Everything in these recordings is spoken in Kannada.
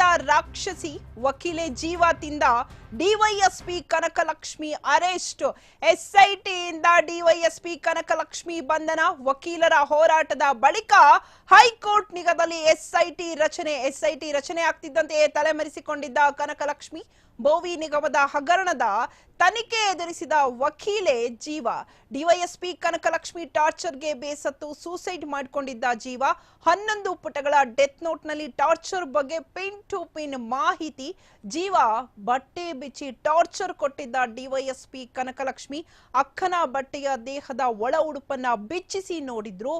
ನಿಗಮದ ರಾಕ್ಷಸಿ ವಕೀಲೆ ಜೀವ ತಿಂದ ಡಿವೈಎಸ್ಪಿ ಕನಕಲಕ್ಷ್ಮಿ ಅರೆಸ್ಟ್. ಎಸ್ಐಟಿಯಿಂದ ಡಿವೈಎಸ್ಪಿ ಕನಕಲಕ್ಷ್ಮಿ ಬಂಧನ ವಕೀಲರ ಹೋರಾಟದ ಬಳಿಕ ಹೈಕೋರ್ಟ್ ನಿಗದಲ್ಲಿ ಎಸ್ಐಟಿ ರಚನೆ. ಎಸ್ಐಟಿ ರಚನೆ ಆಗ್ತಿದ್ದಂತೆಯೇ ತಲೆಮರೆಸಿಕೊಂಡಿದ್ದ ಕನಕಲಕ್ಷ್ಮಿ ಬೋವಿ ನಿಗಮದ ಹಗರಣದ ತನಿಖೆ ಎದುರಿಸಿದ ವಕೀಲೆ ಜೀವ. ಡಿವೈಎಸ್ಪಿ ಕನಕಲಕ್ಷ್ಮಿ ಟಾರ್ಚರ್ಗೆ ಬೇಸತ್ತು ಸೂಸೈಡ್ ಮಾಡಿಕೊಂಡಿದ್ದ ಜೀವ. ಹನ್ನೊಂದು ಪುಟಗಳ ಡೆತ್ ನೋಟ್ನಲ್ಲಿ ಟಾರ್ಚರ್ ಬಗ್ಗೆ ಪಿನ್ ಟು ಪಿನ್ ಮಾಹಿತಿ. ಜೀವ ಬಟ್ಟೆ ಬಿಚ್ಚಿ ಟಾರ್ಚರ್ ಕೊಟ್ಟಿದ್ದ ಡಿವೈಎಸ್ಪಿ ಕನಕಲಕ್ಷ್ಮಿ ಅಕ್ಕನ ಬಟ್ಟೆಯ ದೇಹದ ಒಳ ಉಡುಪನ್ನ ಬಿಚ್ಚಿಸಿ ನೋಡಿದ್ರು.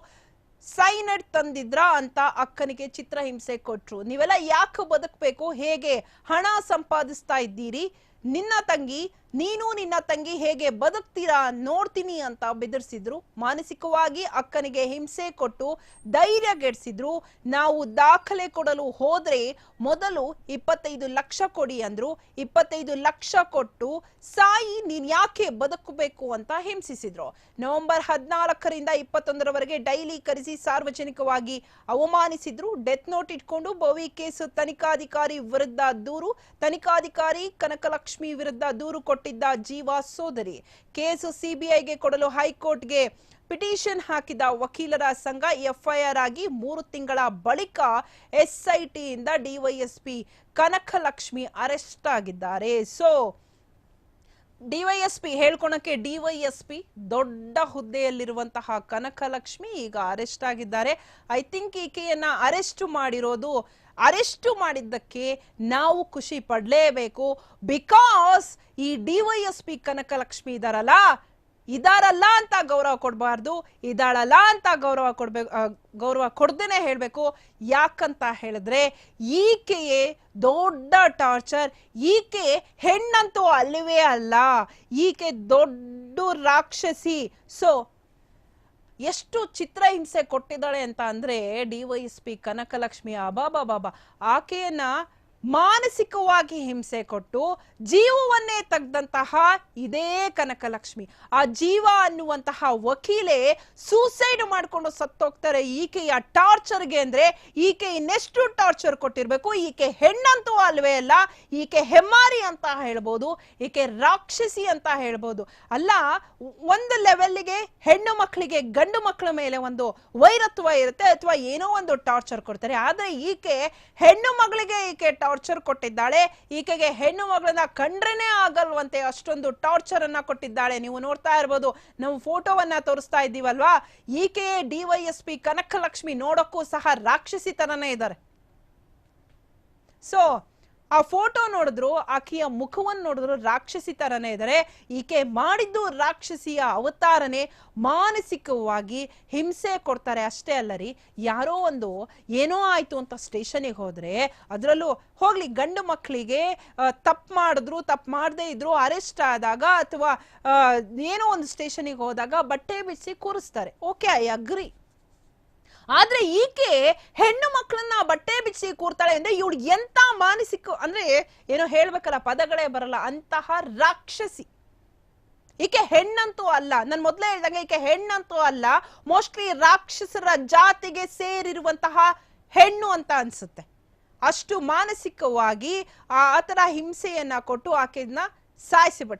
ಸೈನಡ್ ತಂದಿದ್ರ ಅಂತ ಅಕ್ಕನಿಗೆ ಚಿತ್ರಹಿಂಸೆ ಕೊಟ್ರು. ನೀವೆಲ್ಲ ಯಾಕೆ ಬದುಕಬೇಕು? ಹೇಗೆ ಹಣ ಸಂಪಾದಿಸ್ತಾ ಇದ್ದೀರಿ? ನಿನ್ನ ತಂಗಿ ನೀನು ನಿನ್ನ ತಂಗಿ ಹೇಗೆ ಬದುಕ್ತೀರಾ ನೋಡ್ತೀನಿ ಅಂತ ಬೆದರಿಸಿದ್ರು. ಮಾನಸಿಕವಾಗಿ ಅಕ್ಕನಿಗೆ ಹಿಂಸೆ ಕೊಟ್ಟು ಧೈರ್ಯಗೆಡಿಸಿದ್ರು ನಾವು ದಾಖಲೆ ಕೊಡಲು ಹೋದ್ರೆ ಮೊದಲು ಇಪ್ಪತ್ತೈದು ಲಕ್ಷ ಕೊಡಿ ಅಂದ್ರು. ಇಪ್ಪತ್ತೈದು ಲಕ್ಷ ಕೊಟ್ಟು ಸಾಯಿ ನೀನ್ ಯಾಕೆ ಬದುಕಬೇಕು ಅಂತ ಹಿಂಸಿಸಿದ್ರು. ನವೆಂಬರ್ ಹದಿನಾಲ್ಕರಿಂದ ಇಪ್ಪತ್ತೊಂದರವರೆಗೆ ಡೈಲಿ ಕರೆಸಿ ಸಾರ್ವಜನಿಕವಾಗಿ ಅವಮಾನಿಸಿದ್ರು. ಡೆತ್ ನೋಟ್ ಇಟ್ಕೊಂಡು ಬೋವಿ ಕೇಸು ತನಿಖಾಧಿಕಾರಿ ವಿರುದ್ಧ ದೂರು. ತನಿಖಾಧಿಕಾರಿ ಕನಕಲಕ್ಷ್ಮಿ ವಿರುದ್ಧ ದೂರು ಕೊಟ್ಟಿದ್ದ ಜೀವ ಸೋದರಿ. ಕೇಸು ಸಿಬಿಐಗೆ ಕೊಡಲು ಹೈಕೋರ್ಟ್ಗೆ ಪಿಟಿಷನ್ ಹಾಕಿದ ವಕೀಲರ ಸಂಘ ಎಫ್ಐಆರ್ ಆಗಿ ಮೂರು ತಿಂಗಳ ಬಳಿಕ ಎಸ್ಐಟಿಯಿಂದ ಡಿವೈಎಸ್ಪಿ ಕನಕಲಕ್ಷ್ಮಿ ಅರೆಸ್ಟ್ ಆಗಿದ್ದಾರೆ. ಸೊ, ಡಿವೈಎಸ್ಪಿ ಹೇಳ್ಕೊಳಕ್ಕೆ ಡಿವೈಎಸ್ಪಿ ದೊಡ್ಡ ಹುದ್ದೆಯಲ್ಲಿರುವಂತಹ ಕನಕಲಕ್ಷ್ಮಿ ಈಗ ಅರೆಸ್ಟ್ ಆಗಿದ್ದಾರೆ. ಐ ಥಿಂಕ್ ಈಕೆಯನ್ನ ಅರೆಸ್ಟ್ ಮಾಡಿರೋದು ಅರೆಸ್ಟ್ ಮಾಡಿದ್ದಕ್ಕೆ ನಾವು ಖುಷಿ ಪಡಲೇಬೇಕು. ಬಿಕಾಸ್ ಈ ಡಿವೈಎಸ್ಪಿ ಕನಕಲಕ್ಷ್ಮಿ ಇದಾರಲ್ಲ ಇದಾರಲ್ಲ ಅಂತ ಗೌರವ ಕೊಡಬಾರ್ದು, ಇದಾಳಲ್ಲ ಅಂತ ಗೌರವ ಕೊಡ್ಬೇಕು ಗೌರವ ಕೊಡ್ದೇನೆ ಹೇಳಬೇಕು. ಯಾಕಂತ ಹೇಳಿದ್ರೆ, ಈಕೆಯೇ ದೊಡ್ಡ ಟಾರ್ಚರ್, ಈಕೆ ಹೆಣ್ಣಂತೂ ಅಲ್ಲವೇ ಅಲ್ಲ, ಈಕೆ ದೊಡ್ಡ ರಾಕ್ಷಸಿ. ಸೊ ಎಷ್ಟು ಚಿತ್ರಹಿಂಸೆ ಕೊಟ್ಟಿದ್ದಾಳೆ ಅಂತ ಅಂದ್ರೆ ಡಿವೈಎಸ್ಪಿ ಕನಕಲಕ್ಷ್ಮಿ ಅಬಾಬಾ ಬಾಬಾ ಆಕೆಯನ್ನ ಮಾನಸಿಕವಾಗಿ ಹಿಂಸೆ ಕೊಟ್ಟು ಜೀವವನ್ನೇ ತೆಗೆದಂತಹ ಇದೇ ಕನಕಲಕ್ಷ್ಮಿ. ಆ ಜೀವ ಅನ್ನುವಂತಹ ವಕೀಲೆ ಸೂಸೈಡ್ ಮಾಡಿಕೊಂಡು ಸತ್ತೋಗ್ತಾರೆ. ಈಕೆಯ ಟಾರ್ಚರ್ಗೆ ಅಂದ್ರೆ ಈಕೆ ಇನ್ನೆಷ್ಟು ಟಾರ್ಚರ್ ಕೊಟ್ಟಿರ್ಬೇಕು? ಈಕೆ ಹೆಣ್ಣಂತೂ ಅಲ್ವೇ ಅಲ್ಲ, ಈಕೆ ಹೆಮ್ಮಾರಿ ಅಂತ ಹೇಳ್ಬೋದು, ಈಕೆ ರಾಕ್ಷಸಿ ಅಂತ ಹೇಳ್ಬೋದು. ಅಲ್ಲ, ಒಂದು ಲೆವೆಲ್ಗೆ ಹೆಣ್ಣು ಮಕ್ಕಳಿಗೆ ಗಂಡು ಮಕ್ಕಳ ಮೇಲೆ ಒಂದು ವೈರತ್ವ ಇರುತ್ತೆ, ಅಥವಾ ಏನೋ ಒಂದು ಟಾರ್ಚರ್ ಕೊಡ್ತಾರೆ. ಆದ್ರೆ ಈಕೆ ಹೆಣ್ಣು ಮಗಳಿಗೆ ಈಕೆ ಟಾರ್ಚರ್ ಕೊಟ್ಟಿದ್ದಾಳೆ. ಈಕೆಗೆ ಹೆಣ್ಣು ಮಗಳನ್ನ ಕಂಡ್ರೇನೆ ಆಗಲ್ವಂತೆ ಅಷ್ಟೊಂದು ಟಾರ್ಚರ್ ಅನ್ನ ಕೊಟ್ಟಿದ್ದಾಳೆ. ನೀವು ನೋಡ್ತಾ ಇರ್ಬೋದು, ನಾವು ಫೋಟೋವನ್ನ ತೋರಿಸ್ತಾ ಇದ್ದೀವಲ್ವಾ? ಈಕೆಯೇ ಡಿವೈಎಸ್ಪಿ ಕನಕಲಕ್ಷ್ಮಿ ನೋಡಕ್ಕೂ ಸಹ ರಾಕ್ಷಸಿ ತರನೇ ಇದ್ದಾರೆ. ಸೊ ಆ ಫೋಟೋ ನೋಡಿದ್ರು, ಆಕೆಯ ಮುಖವನ್ನು ನೋಡಿದ್ರು, ರಾಕ್ಷಸಿ ತರನೇ ಇದ್ದಾರೆ ಈಕೆ ಮಾಡಿದ್ದು ರಾಕ್ಷಸಿಯ ಅವತಾರನೆ ಮಾನಸಿಕವಾಗಿ ಹಿಂಸೆ ಕೊಡ್ತಾರೆ ಅಷ್ಟೇ ಅಲ್ಲ ರೀ. ಯಾರೋ ಒಂದು ಏನೋ ಆಯ್ತು ಅಂತ ಸ್ಟೇಷನಿಗೆ ಹೋದ್ರೆ, ಅದರಲ್ಲೂ ಹೋಗ್ಲಿ, ಗಂಡು ಮಕ್ಕಳಿಗೆ ತಪ್ಪು ಮಾಡಿದ್ರು, ತಪ್ಪು ಮಾಡದೇ ಇದ್ರು ಅರೆಸ್ಟ್ ಆದಾಗ ಅಥವಾ ಏನೋ ಒಂದು ಸ್ಟೇಷನಿಗೆ ಹೋದಾಗ ಬಟ್ಟೆ ಬಿಡಿಸಿ ಕೂರಿಸ್ತಾರೆ. Okay, I agree. ಆದ್ರೆ ಈಕೆ ಹೆಣ್ಣು ಮಕ್ಕಳನ್ನ ಬಟ್ಟೆ ಕೂರ್ತಾಳೆ ಅಂದ್ರೆ ಇವಳು ಎಂತ ಮಾನಸಿಕ, ಅಂದ್ರೆ ಏನೋ ಹೇಳ್ಬೇಕಲ್ಲ, ಪದಗಳೇ ಬರಲ್ಲ, ಅಂತಹ ರಾಕ್ಷಸಿ. ಈಕೆ ಹೆಣ್ಣಂತೂ ಅಲ್ಲ, ನಾನು ಮೊದಲೇ ಹೇಳಿದಾಗ ಈಕೆ ಹೆಣ್ಣಂತೂ ಅಲ್ಲ, ಮೋಸ್ಟ್ಲಿ ರಾಕ್ಷಸರ ಜಾತಿಗೆ ಸೇರಿರುವಂತಹ ಹೆಣ್ಣು ಅಂತ ಅನ್ಸುತ್ತೆ. ಅಷ್ಟು ಮಾನಸಿಕವಾಗಿ ಆ ಥರ ಹಿಂಸೆಯನ್ನ ಕೊಟ್ಟು ಆಕೆಯನ್ನ ಸಾಯಿಸಿಬಿಟ್ಟ